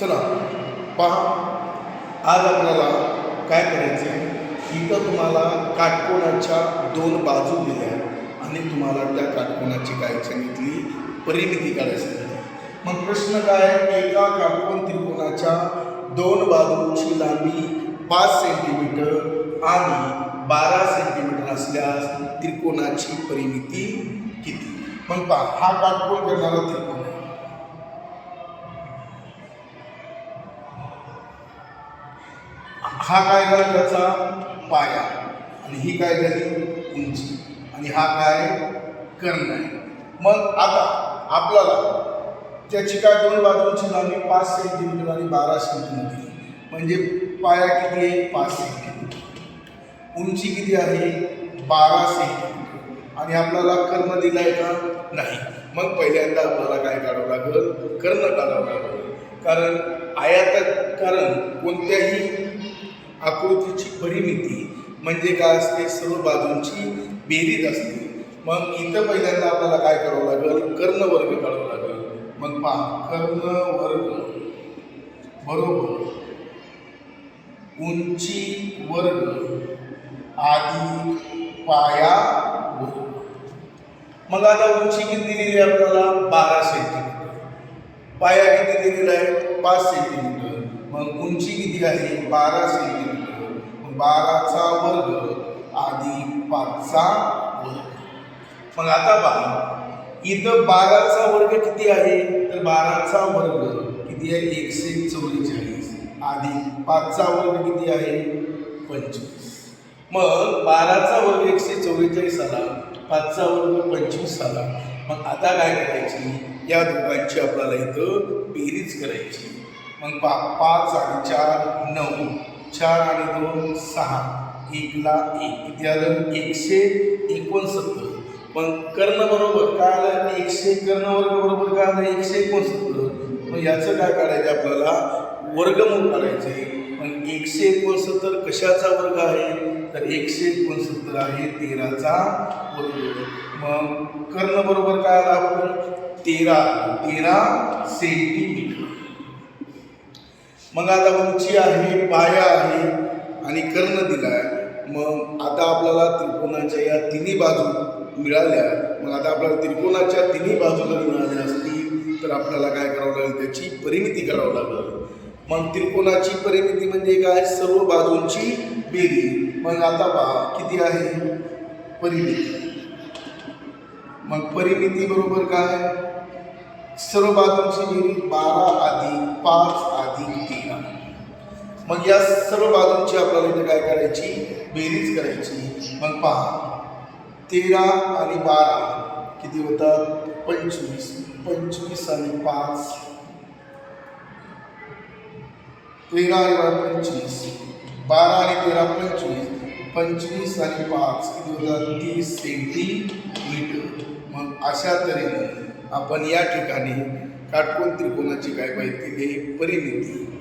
चला पहा. आज आपल्याला काय करायचं आहे इथं तुम्हाला काटकोणाच्या दोन बाजू दिल्या आणि तुम्हाला त्या काटकोणाची काय सांगितली? परिमिती काढायची सांगितली मग प्रश्न काय एका काटकोण त्रिकोणाच्या दोन बाजूंची लांबी पाच सेंटीमीटर आणि बारा सेंटीमीटर असल्यास त्रिकोणाची परिमिती किती? मग पहा हा काटकोण करणारा त्रिकोण आहे. हा काय झाला त्याचा पाया? आणि ही काय झाली? उंची. आणि हा काय? कर्ण आहे. मग आता आपल्याला त्याची काय दोन बाजूंची लांबी? पाच सेंटीमीटर आणि बारा सेंटीमीटर म्हणजे पाया किती आहे? पाच सेंटीमीटर उंची किती आहे? बारा सेंटीमीटर आणि आपल्याला कर्ण दिलाय का? नाही. मग पहिल्यांदा आपल्याला काय काढावं लागेल? कर्ण काढावं लागेल. कारण आयात कारण कोणत्याही आकृतीची परिमिती म्हणजे काय असते? सर्व बाजूंची बेरीज असते. मग इथं पहिल्यांदा आपल्याला काय करावं लागेल? कर्ण वर्ग काढावं लागेल. मग पहा कर्ण वर्ग बरोबर उंची वर्ग आधी पाया वर्ग. मग आता उंची किती दिलेली आहे आपल्याला? बारा सेंटीमीटर. पाया किती दिलेला आहे? पाच सेंटीमीटर. मग उंची किती आहे? बारा सेंटीमीटर. बाराचा वर्ग आधी पाचचा वर्ग. मग आता पहा इथं बाराचा वर्ग किती आहे? तर बाराचा वर्ग किती आहे? एकशे चौवेचाळीस आधी पाचचा वर्ग किती आहे? पंचवीस. मग बाराचा वर्ग एकशे चौवेचाळीस आला पाचचा वर्ग पंचवीस आला. मग आता काय करायची? या दोघांची आपल्याला इथं बेरीज करायची. मग पा पाच आणि चार नऊ. चार आणि दोन सहा. एकला एक. किती आलं? एकशे एकोणसत्तर. पण कर्ण बरोबर काय आलं? एकशे कर्ण वर्ग बरोबर काय आलं? एकशे एकोणसत्तर. मग याचं काय काढायचं आपल्याला? वर्गमूळ काढायचे मग एकशे एकोणसत्तर कशाचा वर्ग आहे? तर एकशे एकोणसत्तर आहे तेराचा वर्ग. मग कर्ण बरोबर काय आला आपण तेरा. तेरा सेंटीमीटर. मग आता उंची आहे पाया आहे आणि कर्ण दिलाय. मग आता आपल्याला त्रिकोणाच्या या तिन्ही बाजू मिळाल्या. मग आता आपल्याला त्रिकोणाच्या तिन्ही बाजू जर मिळाल्या असतील तर आपल्याला काय करावं लागेल? त्याची परिमिती करावं लागेल. मग त्रिकोणाची परिमिती म्हणजे काय? सर्व बाजूंची बेरी. मग आता पहा किती आहे? परिमिती. मग परिमिती बरोबर काय? सर्व बाजूंची बेरी बारा अधिक पाच अधिक मग या सर्व बाजूंची आपल्याला इथे काय करायची? बेरीज करायची. मग पहा. तेरा आणि बारा किती होतात? पंचवीस. पंचवीस आणि पाच. तेरा आणि बारा पंचवीस. बारा आणि तेरा पंचवीस. पंचवीस आणि पाच किती होतात? तीस सेंटीमीटर. मग अशा तऱ्हेने आपण या ठिकाणी काटकोण त्रिकोणाची काय माहिती परिणिती